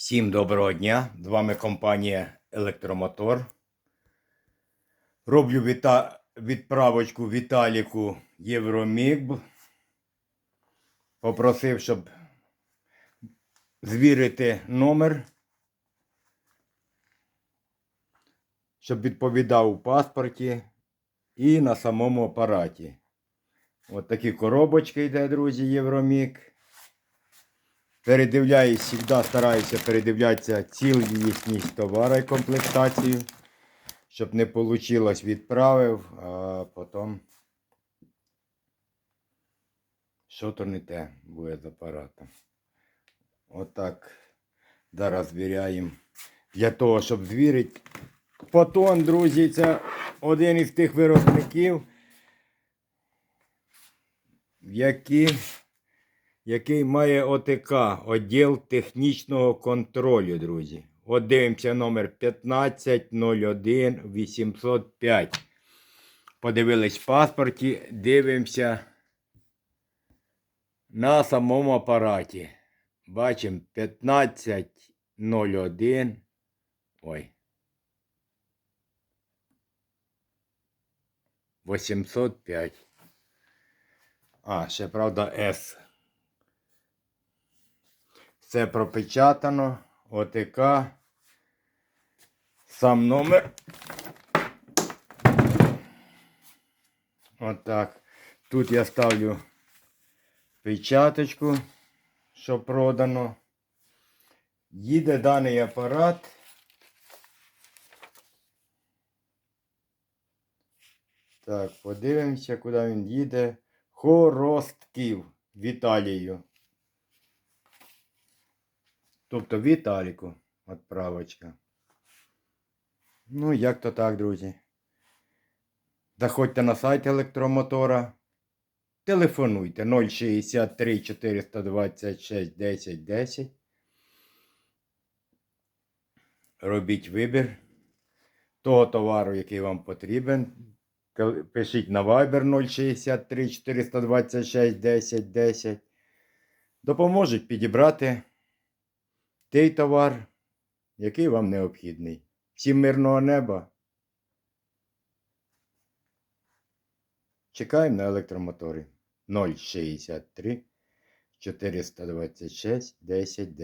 Всім доброго дня! З вами компанія Електромотор. Роблю віта... відправочку Віталіку Євромігб. Попросив, щоб звірити номер, щоб відповідав у паспорті і на самому апараті. От такі коробочки йде, друзі, Євроміг. Передивляюсь, завжди стараюся передивлятися цілісність товару і комплектацію, щоб не вийшло, відправив, а потім що то не те буде з апаратом. Отак зараз звіряємо. Для того, щоб звірити. Потон, друзі, це один із тих виробників, які який має ОТК, відділ технічного контролю, друзі. От дивимося номер 1501 805. Подивились в паспорті, дивимося на самому апараті. Бачимо 1501. Ой. 805. А, ще правда С. Все пропечатано. ОТК. Сам номер. Отак. Тут я ставлю печаточку, що продано. Їде даний апарат. Так, подивимося, куди він їде. Хоростків в. Тобто Віталіку відправочка. Ну, як то так, друзі. Заходьте на сайт електромотора. Телефонуйте 063 426 10 10. Робіть вибір того товару, який вам потрібен. Пишіть на Viber 063 426 10 10. Допоможуть підібрати той товар, який вам необхідний. Всім мирного неба. Чекаємо на електромоторі 063 426 1010. 10.